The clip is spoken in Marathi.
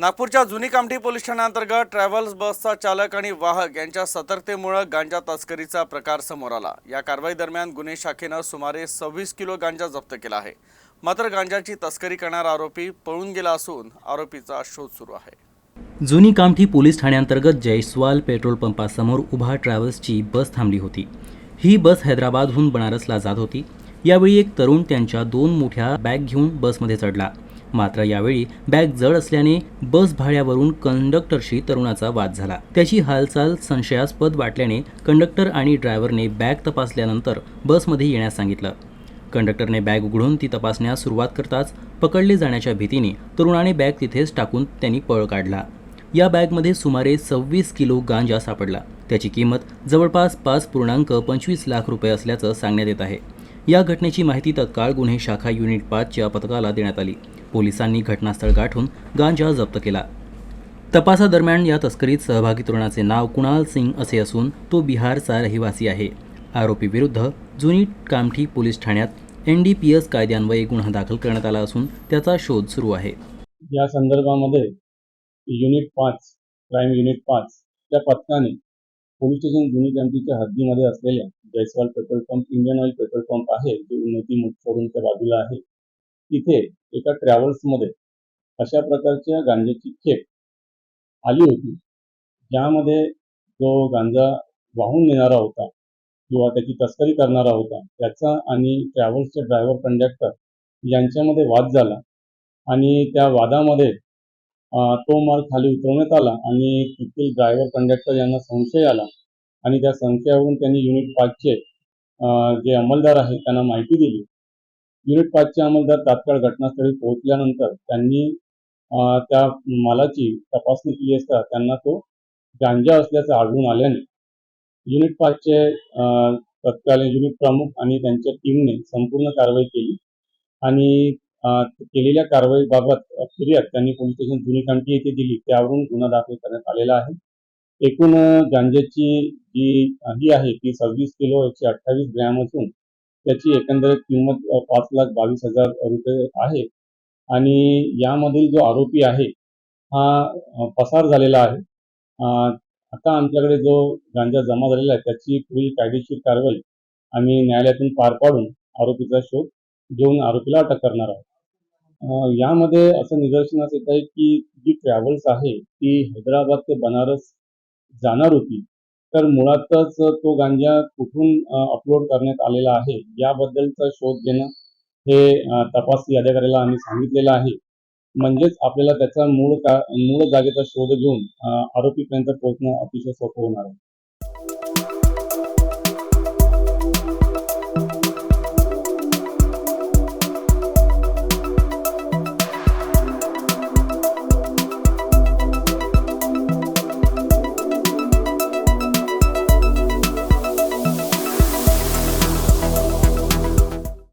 नागपूरच्या जुनी कामठी पोलीस ठाण्याअंतर्गत ट्रॅव्हल्स बसचा चालक आणि वाहक यांच्या सतर्कतेमुळे गांजा तस्करीचा प्रकार समोर आला. या कारवाई दरम्यान गुन्हे शाखेनं सुमारे सव्वीस किलो गांजा जप्त केला आहे. मात्र गांजाची तस्करी करणारा आरोपी पळून गेला असून आरोपीचा शोध सुरू आहे. जुनी कामठी पोलीस ठाण्याअंतर्गत जयस्वाल पेट्रोल पंपासमोर उभा ट्रॅव्हल्सची बस थांबली होती. ही बस हैदराबादहून बनारसला जात होती. यावेळी एक तरुण त्यांच्या दोन मोठ्या बॅग घेऊन बसमध्ये चढला. मात्र यावेळी बॅग जड असल्याने बस भाड्यावरून कंडक्टरशी तरुणाचा वाद झाला. त्याची हालचाल संशयास्पद वाटल्याने कंडक्टर आणि ड्रायव्हरने बॅग तपासल्यानंतर बसमध्ये येण्यास सांगितलं. कंडक्टरने बॅग उघडून ती तपासण्यास सुरुवात करताच पकडले जाण्याच्या भीतीने तरुणाने बॅग तिथेच टाकून त्यांनी पळ काढला. या बॅगमध्ये सुमारे सव्वीस किलो गांजा सापडला. त्याची किंमत जवळपास पाच पूर्णांक पंचवीस लाख रुपये असल्याचं सांगण्यात येत आहे. या घटनेची माहिती तत्काळ गुन्हे शाखा युनिट पाचच्या पथकाला देण्यात आली. पोलिसांनी घटनास्थळ गाठून गांजा जप्त केला. तपासादरम्यान या तस्करीत सहभागी तरुणाचे नाव कुणाल सिंग असे असून तो बिहारचा रहिवासी आहे. आरोपी विरुद्ध जुनी कामठी पोलीस ठाण्यात एन डी पी एस कायद्यान्वये गुन्हा दाखल करण्यात आला असून त्याचा शोध सुरू आहे. या संदर्भामध्ये युनिट पाच क्राईम युनिट पाच त्या पथकाने पोलीस स्टेशन जुनी क्रांतीच्या हद्दीमध्ये असलेल्या Jaiswal petrol pump Indian oil petrol pump आहे जे उन्नती मुख शोरूमच्या बाजूला आहे. तिथे एका ट्रॅव्हल्समध्ये अशा प्रकारच्या गांजाची खेप आली होती ज्यामध्ये जो गांजा वाहून नेणारा होता किंवा त्याची तस्करी करणारा होता त्याचा आणि ट्रॅव्हल्सचे ड्रायव्हर कंडक्टर यांच्यामध्ये वाद झाला आणि त्या वादामध्ये तो माल खाली उतरवण्यात आला आणि तेथील ड्रायव्हर कंडक्टर यांना संशय आला. आणि त्या संशयावरून त्यांनी युनिट पाचचे जे अंमलदार आहेत त्यांना माहिती दिली. युनिट पाचचे अंमलदार तात्काळ घटनास्थळी पोहोचल्यानंतर त्यांनी त्या मालाची तपासणी केली असता त्यांना तो गांजा असल्याचं आढळून आल्याने. युनिट पाचचे तत्कालीन युनिट प्रमुख आणि त्यांच्या टीमने संपूर्ण कारवाई केली. आणि केलेल्या कारवाईबाबत फिर्याद त्यांनी पोलीस स्टेशन जुनी कामठी येथे दिली. त्यावरून गुन्हा दाखल करण्यात आलेला आहे. एकूण गांजाची जी ही आहे ती सव्वीस किलो एकशे अठ्ठावीस ग्रॅम असून त्याची एकंदरीत किंमत पाच लाख बावीस हजार रुपये आहे. आणि यामधील जो आरोपी आहे हा पसार झालेला आहे. आता आमच्याकडे जो गांजा जमा झालेला आहे त्याची पुढील कायदेशीर कारवाई आम्ही न्यायालयातून पार पाडून आरोपीचा शोध घेऊन आरोपीला अटक करणार आहोत. यामध्ये असं निदर्शनास येत आहे की जी ट्रॅव्हल्स आहे ती हैदराबाद ते बनारस जाणार होती तर मुळातच तो गांजा कुठून अपलोड करण्यात आलेला आहे याबद्दलचा शोध घेणं हे तपास अधिकाऱ्याला आम्ही सांगितलेलं आहे. म्हणजेच आपल्याला त्याचा मूळ का मूळ जागेचा शोध घेऊन आरोपीपर्यंत पोहोचणं अतिशय सोपं होणार आहे.